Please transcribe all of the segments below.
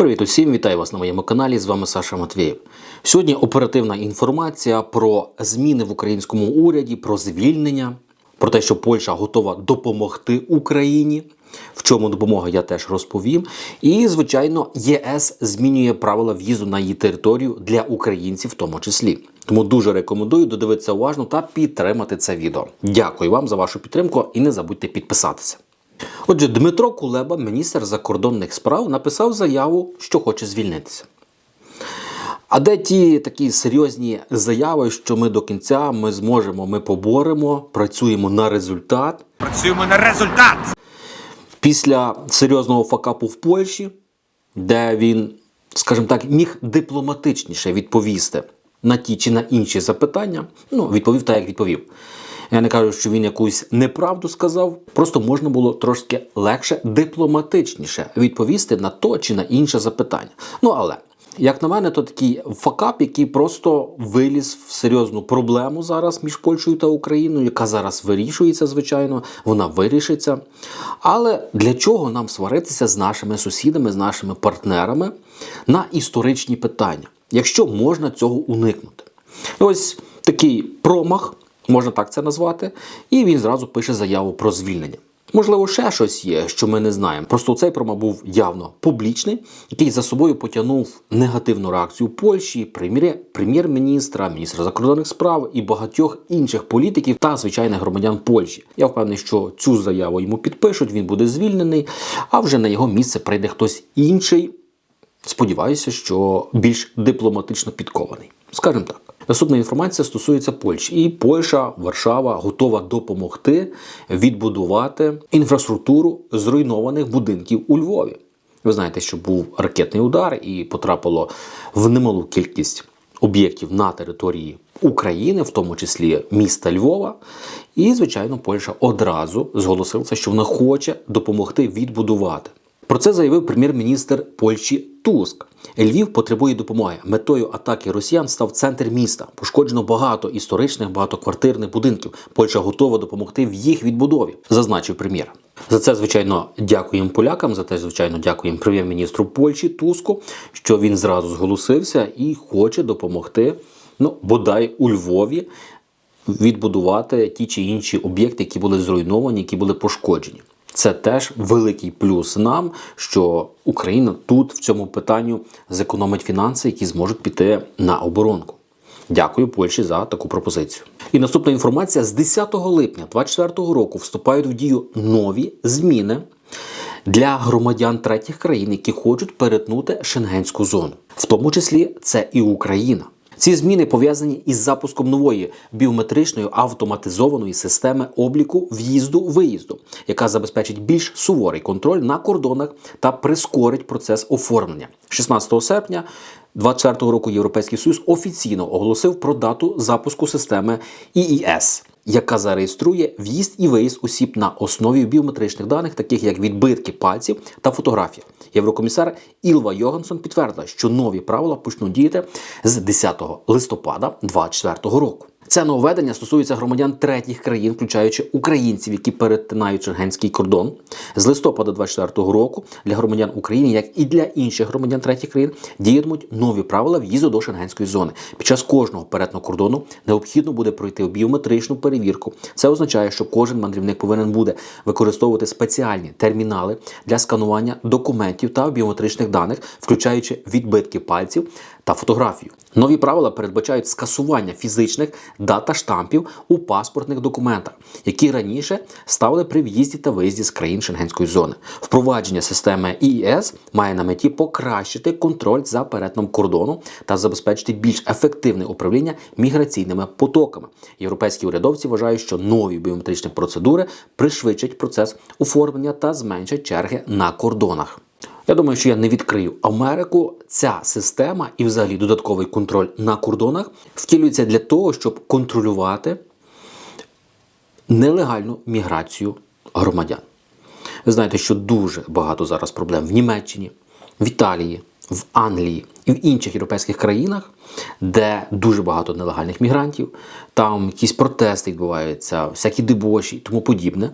Привіт усім, вітаю вас на моєму каналі. З вами Саша Матвєєв. Сьогодні оперативна інформація про зміни в українському уряді, про звільнення, про те, що Польща готова допомогти Україні. В чому допомога я теж розповім. І, звичайно, ЄС змінює правила в'їзду на її територію для українців, в тому числі. Тому дуже рекомендую додивитися уважно та підтримати це відео. Дякую вам за вашу підтримку і не забудьте підписатися. Отже, Дмитро Кулеба, міністр закордонних справ, написав заяву, що хоче звільнитися. А де ті такі серйозні заяви, що ми до кінця ми зможемо, ми поборемо, працюємо на результат. Працюємо на результат. Після серйозного факапу в Польщі, де він, скажімо так, міг дипломатичніше відповісти на ті чи на інші запитання, ну, відповів так, як відповів. Я не кажу, що він якусь неправду сказав, просто можна було трошки легше, дипломатичніше відповісти на то чи на інше запитання. Ну але. Як на мене, то такий факап, який просто виліз в серйозну проблему зараз між Польщею та Україною, яка зараз вирішується, звичайно, вона вирішиться. Але для чого нам сваритися з нашими сусідами, з нашими партнерами на історичні питання, якщо можна цього уникнути? І ось такий промах, можна так це назвати, і він зразу пише заяву про звільнення. Можливо, ще щось є, що ми не знаємо. Просто цей промо був явно публічний, який за собою потягнув негативну реакцію Польщі, прем'єр- прем'єр-міністра, міністра закордонних справ і багатьох інших політиків та звичайних громадян Польщі. Я впевнений, що цю заяву йому підпишуть, він буде звільнений, а вже на його місце прийде хтось інший. Сподіваюся, що більш дипломатично підкований. Скажімо так. Наступна інформація стосується Польщі. І Польща, Варшава готова допомогти відбудувати інфраструктуру зруйнованих будинків у Львові. Ви знаєте, що був ракетний удар і потрапило в немалу кількість об'єктів на території України, в тому числі міста Львова. І, звичайно, Польща одразу зголосилася, що вона хоче допомогти відбудувати. Про це заявив прем'єр-міністр Польщі Туск. Львів потребує допомоги. Метою атаки росіян став центр міста. Пошкоджено багато історичних багатоквартирних будинків. Польща готова допомогти в їх відбудові, зазначив прем'єр. За це, звичайно, дякуємо полякам. За те, звичайно, дякуємо прем'єр-міністру Польщі Туску, що він зразу зголосився і хоче допомогти. Ну, бодай у Львові відбудувати ті чи інші об'єкти, які були зруйновані, які були пошкоджені. Це теж великий плюс нам, що Україна тут в цьому питанню зекономить фінанси, які зможуть піти на оборонку. Дякую Польщі за таку пропозицію. І наступна інформація: з 10 липня 2024 року вступають в дію нові зміни для громадян третіх країн, які хочуть перетнути шенгенську зону, в тому числі це і Україна. Ці зміни пов'язані із запуском нової біометричної автоматизованої системи обліку в'їзду-виїзду, яка забезпечить більш суворий контроль на кордонах та прискорить процес оформлення. 16 серпня 2024 року Європейський Союз офіційно оголосив про дату запуску системи ІІС, яка зареєструє в'їзд і виїзд осіб на основі біометричних даних, таких як відбитки пальців та фотографії. Єврокомісар Ілва Йогансон підтвердила, що нові правила почнуть діяти з 10 листопада 2024 року. Це нововведення стосується громадян третіх країн, включаючи українців, які перетинають шенгенський кордон. З листопада 2024 року для громадян України, як і для інших громадян третіх країн, діятимуть нові правила в'їзду до шенгенської зони. Під час кожного перетину кордону необхідно буде пройти біометричну перевірку. Це означає, що кожен мандрівник повинен буде використовувати спеціальні термінали для сканування документів та біометричних даних, включаючи відбитки пальців та фотографію. Нові правила передбачають скасування фізичних дата штампів у паспортних документах, які раніше ставили при в'їзді та виїзді з країн Шенгенської зони. Впровадження системи ІІС має на меті покращити контроль за перетином кордону та забезпечити більш ефективне управління міграційними потоками. Європейські урядовці вважають, що нові біометричні процедури пришвидшать процес оформлення та зменшать черги на кордонах. Я думаю, що я не відкрию Америку. Ця система і, взагалі, додатковий контроль на кордонах втілюється для того, щоб контролювати нелегальну міграцію громадян. Ви знаєте, що дуже багато зараз проблем в Німеччині, в Італії, в Англії і в інших європейських країнах, де дуже багато нелегальних мігрантів, там якісь протести відбуваються, всякі дебоші і тому подібне.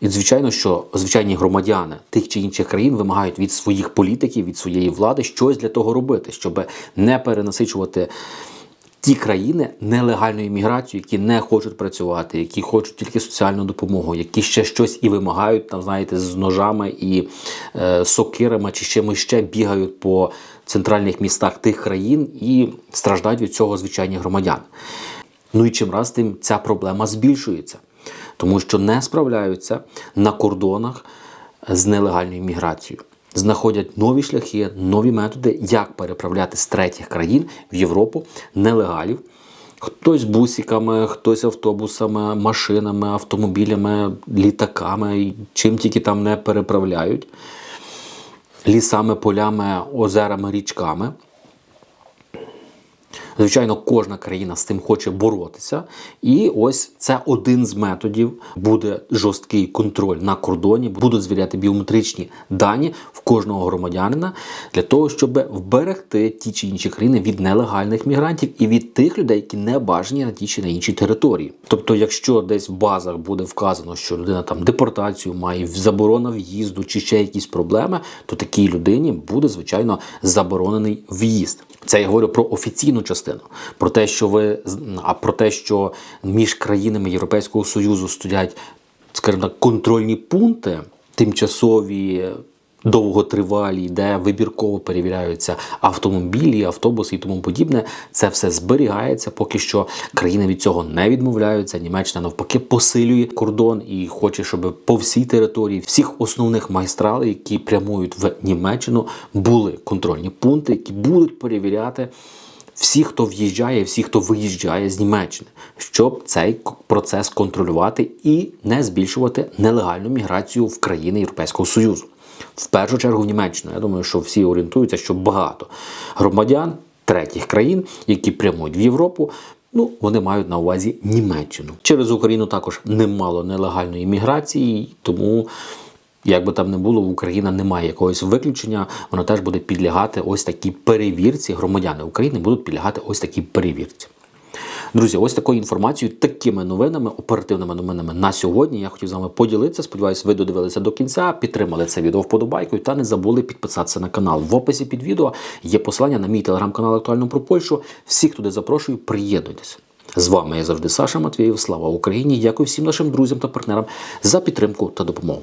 І звичайно, що звичайні громадяни тих чи інших країн вимагають від своїх політиків, від своєї влади щось для того робити, щоб не перенасичувати ті країни нелегальною міграцією, які не хочуть працювати, які хочуть тільки соціальну допомогу, які ще щось і вимагають, там, знаєте, з ножами і е, сокирами чи чимось ще бігають по центральних містах тих країн і страждають від цього звичайні громадяни. Ну і чим раз тим ця проблема збільшується, тому що не справляються на кордонах з нелегальною міграцією. Знаходять нові шляхи, нові методи, як переправляти з третіх країн в Європу нелегалів. Хтось бусиками, хтось автобусами, машинами, автомобілями, літаками, чим тільки там не переправляють, лісами, полями, озерами, річками. Звичайно, кожна країна з тим хоче боротися. І ось це один з методів. Буде жорсткий контроль на кордоні, будуть звіряти біометричні дані в кожного громадянина для того, щоб вберегти ті чи інші країни від нелегальних мігрантів і від тих людей, які не бажані на ті чи на інші території. Тобто, якщо десь в базах буде вказано, що людина там депортацію має, заборона в'їзду чи ще якісь проблеми, то такій людині буде звичайно заборонений в'їзд. Це я говорю про офіційну частину, про те, що ви а про те, що між країнами Європейського Союзу стоять, скажімо так, контрольні пункти, тимчасові, довготривалі, де вибірково перевіряються автомобілі, автобуси і тому подібне. Це все зберігається. Поки що країни від цього не відмовляються. Німеччина навпаки посилює кордон і хоче, щоб по всій території всіх основних магістралей, які прямують в Німеччину, були контрольні пункти, які будуть перевіряти. Всі, хто в'їжджає, всі, хто виїжджає з Німеччини, щоб цей процес контролювати і не збільшувати нелегальну міграцію в країни Європейського Союзу. В першу чергу в Німеччину. Я думаю, що всі орієнтуються, що багато громадян третіх країн, які прямують в Європу. Ну, вони мають на увазі Німеччину. Через Україну також немало нелегальної міграції, тому. Як би там не було, в Україна немає якогось виключення, вона теж буде підлягати ось такій перевірці. Громадяни України будуть підлягати ось такій перевірці. Друзі, ось такою інформацією, такими новинами, оперативними новинами на сьогодні. Я хотів з вами поділитися. Сподіваюсь, ви додивилися до кінця, підтримали це відео вподобайкою та не забули підписатися на канал. В описі під відео є посилання на мій телеграм-канал Актуально про Польщу. Всіх туди запрошую, приєднуйтесь. З вами я завжди Саша Матвієв. Слава Україні! Дякую всім нашим друзям та партнерам за підтримку та допомогу.